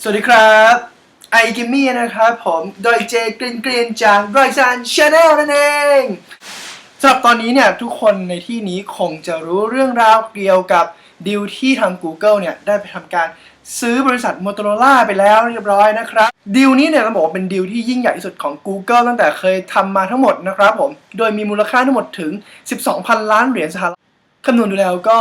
สวัสดีครับไอกิมมี่นะครับผมโดยเจกรีนกรีนจากรอยซันชาแนลนั่นเองสำหรับตอนนี้เนี่ยทุกคนในที่นี้คงจะรู้เรื่องราวเกี่ยวกับดีลที่ทาง Google เนี่ยได้ไปทำการซื้อบริษัท Motorola ไปแล้วเรียบร้อยนะครับดีลนี้เนี่ยเราบอกว่าเป็นดีลที่ยิ่งใหญ่ที่สุดของ Google ตั้งแต่เคยทำมาทั้งหมดนะครับผมโดยมีมูลค่าทั้งหมดถึง 12,000 ล้านเหรียญสหรัฐคำนวณดูแล้วก็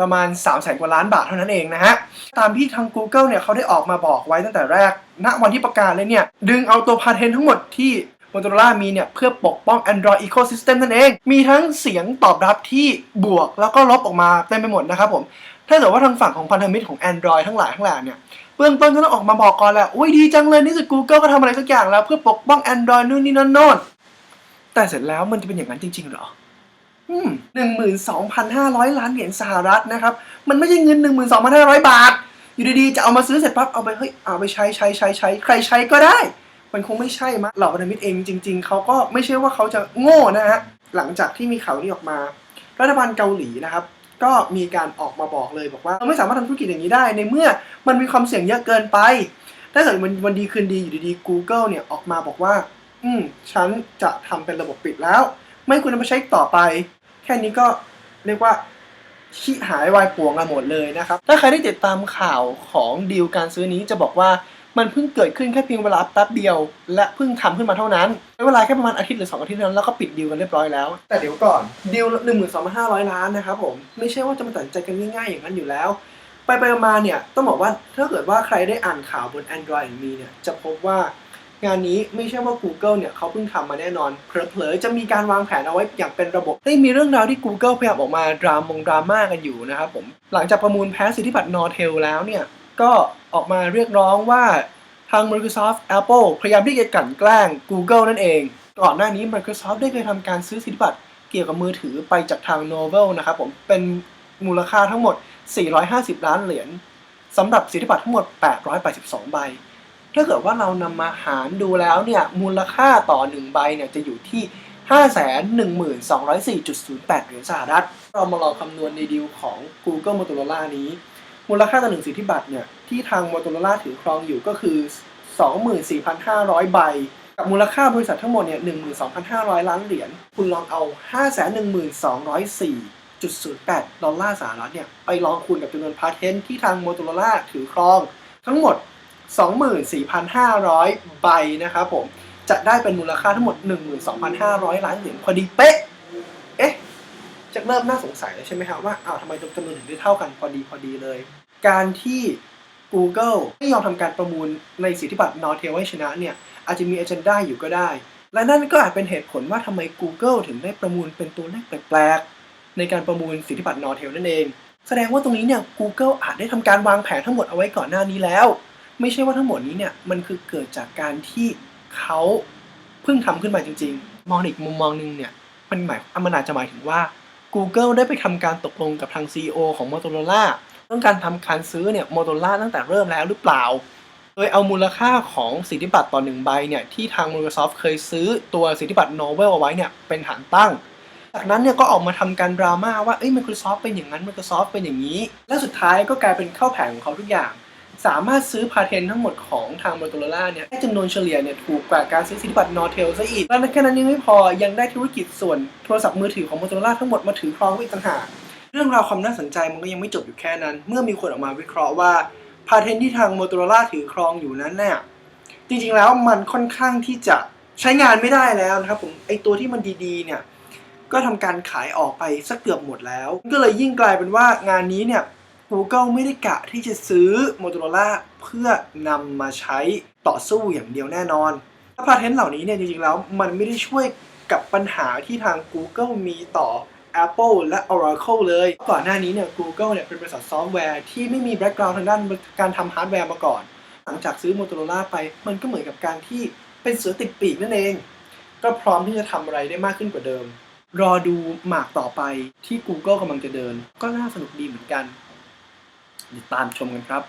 ประมาณ3 0 0แสนกว่าล้านบาทเท่านั้นเองนะฮะ ตามที่ทาง Google เนี่ยเขาได้ออกมาบอกไว้ตั้งแต่แรก ณ วันที่ประกาศเลยเนี่ย ดึงเอาตัวพาเทนทั้งหมดที่ Motorola มีเนี่ย เพื่อปกป้อง Android Ecosystem นั่นเอง มีทั้งเสียงตอบรับที่บวกแล้วก็ลบออกมาเต็มไปหมดนะครับผม ถ้าเกิดว่าทางฝั่งของพันธมิตรของ Android ทั้งหลายทั้งแหล่เนี่ยเบื้องต้นก็ต้องออกมาบอกก่อนแหละอุ้ยดีจังเลยนี่สุด Google ก็ทำอะไรสักอย่างแล้วเพื่อปกป้อง Android นู่นนี่นั่นโน่นแต่เสร็จแล้วมันจะเป็นอย่างนั้นจริงๆหรอ หนึ่งหมื่นสองพันห้าร้อยล้านเหรียญสหรัฐนะครับ มันไม่ใช่เงินหนึ่งหมื่นสองพันห้าร้อยบาท อยู่ดีๆ จะเอามาซื้อเสร็จปั๊บ เอาไปเฮ้ย เอาไปใช้ใช้ใช้ใช้ใครใช้ก็ได้ มันคงไม่ใช่มั้งเหล่าพันธมิตรเองจริง ๆ เขาก็ไม่ใช่ว่าเขาจะโง่นะฮะ หลังจากที่มีข่าวนี้ออกมา รัฐบาลเกาหลีนะครับ ก็มีการออกมาบอกเลยบอกว่าเราไม่สามารถทำธุรกิจอย่างนี้ได้ ในเมื่อมันมีความเสี่ยงเยอะเกินไป ถ้าเกิดมันวันดีคืนดีอยู่ดีๆ Google เนี่ยออกมาบอกว่า อืมฉันจะทำเป็นระบบปิดแล้ว ไม่ควรนำมาใช้ต่อไป ค่นี้ก็เรียกว่าชิหายวายป่วงกันหมดเลยนะครับ ถ้าใครได้ติดตามข่าวของดีลการซื้อนี้จะบอกว่ามันเพิ่งเกิดขึ้นแค่เพียงเวลาแป๊บเดียว และเพิ่งทำขึ้นมาเท่านั้นใช้เวลาแค่ประมาณอาทิตย์หรือสองอาทิตย์นั้นแล้วก็ปิดดีลกันเรียบร้อยแล้ว แต่เดี๋ยวก่อนดีลหนึ่งหมื่นสองพันห้าร้อยล้านนะครับผมไม่ใช่ว่าจะมาตัดสินใจกันง่ายๆอย่างนั้นอยู่แล้ว ไปไปมาๆเนี่ยต้องบอกว่าถ้าเกิดว่าใครได้อ่านข่าวบน Android มีเนี่ยจะพบว่า งานนี้ไม่ใช่ว่า Google เนี่ยเขาเพิ่งทำมาแน่นอนเผลอๆจะมีการวางแผนเอาไว้อย่างเป็นระบบได้มีเรื่องราวที่ Google พยายามออกมาดรามงดราม่ากันอยู่นะครับผมหลังจากประมูลแพ้สิทธิบัตร Nortel แล้วเนี่ยก็ออกมาเรียกร้องว่าทาง Microsoft Apple พยายามที่จะกลั่นแกล้ง Google นั่นเอง ก่อนหน้านี้ Microsoft ได้เคยทำการซื้อสิทธิบัตรเกี่ยวกับมือถือไปจากทาง Novel นะครับผมเป็นมูลค่าทั้งหมด 450 ล้านเหรียญสำหรับสิทธิบัตรทั้งหมด 882 ใบ ถ้าเกิดว่าเรานำมาหารดูแล้วเนี่ยมูลค่าต่อ 1 ใบเนี่ยจะอยู่ที่ 512,4.08 เหรียญสหรัฐ เรามาลองคำนวณในดีลของ Google Motorola นี้ มูลค่าต่อหนึ่งสิทธิบัตรเนี่ยที่ทาง Motorola ถือครองอยู่ก็คือ 24,500 ใบ กับมูลค่าบริษัททั้งหมดเนี่ย12,500 ล้านเหรียญ คุณลองเอา 512,04.08 ดอลลาร์สหรัฐเนี่ยไปลองคูณกับจำนวนพาเทนต์ที่ทาง Motorola ถือครองทั้งหมด 24,500 ใบนะครับผมจะได้เป็นมูลค่าทั้งหมด 12,500 ล้านเหรียญพอดีเป๊ะ เอ๊ะจะเริ่มน่าสงสัยแล้วใช่ไหมครับว่าอ้าวทำไมจำนวนถึงได้เท่ากันพอดีพอดีเลย การที่ Google ไม่ยอมทำการประมูลในสิทธิบัตร Nortel ให้ชนะเนี่ย อาจจะมี agenda อยู่ก็ได้ และนั่นก็อาจเป็นเหตุผลว่าทำไม Google ถึงได้ประมูลเป็นตัวเลขแปลกๆ ในการประมูลสิทธิบัตร Nortel นั่นเอง แสดงว่าตรงนี้เนี่ย Google อาจได้ทำการวางแผนทั้งหมดเอาไว้ก่อนหน้านี้แล้ว ไม่ใช่ว่าทั้งหมดนี้เนี่ยมันคือเกิดจากการที่เขาเพิ่งทำขึ้นมาจริง ๆ มองอีกมุมมองหนึงเนี่ยมันหมายมันอาจจะหมายถึงว่า Google ได้ไปทำการตกลงกับทาง CEO ของ Motorola เรื่องการทำการซื้อเนี่ย Motorola ตั้งแต่เริ่มแล้วหรือเปล่า โดยเอามูลค่าของสิทธิบัตรต่อหนึ่งใบเนี่ยที่ทาง Microsoft เคยซื้อตัวสิทธิบัตร Novel เอาไว้เนี่ยเป็นฐานตั้งจากนั้นเนี่ยก็ออกมาทำการดราม่าว่าเอ้ย Microsoft เป็นอย่างนั้น Microsoft เป็นอย่างนี้ และสุดท้ายก็กลายเป็นเข้าแผงของเขาทุกอย่าง สามารถซื้อพาเทนทั้งหมดของทาง Motorola เนี่ยให้จำนวนเฉลี่ยเนี่ยถูกกว่าการซื้อสิทธิบัตร Nortel ซะอีก และแค่นั้นยังไม่พอยังได้ธุรกิจส่วนโทรศัพท์มือถือของ Motorola ทั้งหมดมาถือครองไว้อีกต่างหากเรื่องราวความน่าสนใจมันก็ยังไม่จบอยู่แค่นั้น เมื่อมีคนออกมาวิเคราะห์ว่าพาเทนที่ทาง Motorola ถือครองอยู่นั้นเนี่ยจริงๆแล้วมันค่อนข้างที่จะใช้งานไม่ได้แล้วนะครับผมไอตัวที่มันดีๆเนี่ยก็ทำการขายออกไปสักเกือบหมดแล้ว ก็เลยยิ่งกลายเป็นว่างานนี้เนี่ย Google ไม่ได้กะที่จะซื้อ Motorola เพื่อนำมาใช้ต่อสู้อย่างเดียวแน่นอนถ้าพาเทนต์เหล่านี้เนี่ยจริงๆแล้วมันไม่ได้ช่วยกับปัญหาที่ทาง Google มีต่อ Apple และ Oracle เลย ก่อนหน้านี้เนี่ย Google เนี่ยเป็นบริษัทซอฟต์แวร์ที่ไม่มีแบ็กกราวด์ทางด้านการทำฮาร์ดแวร์มาก่อน หลังจากซื้อ Motorola ไป มันก็เหมือนกับการที่เป็นเสือติดปีกนั่นเอง ก็พร้อมที่จะทำอะไรได้มากขึ้นกว่าเดิม รอดูหมากต่อไปที่ Google กำลังจะเดิน ก็น่าสนุกดีเหมือนกัน ติดตามชมกันครับ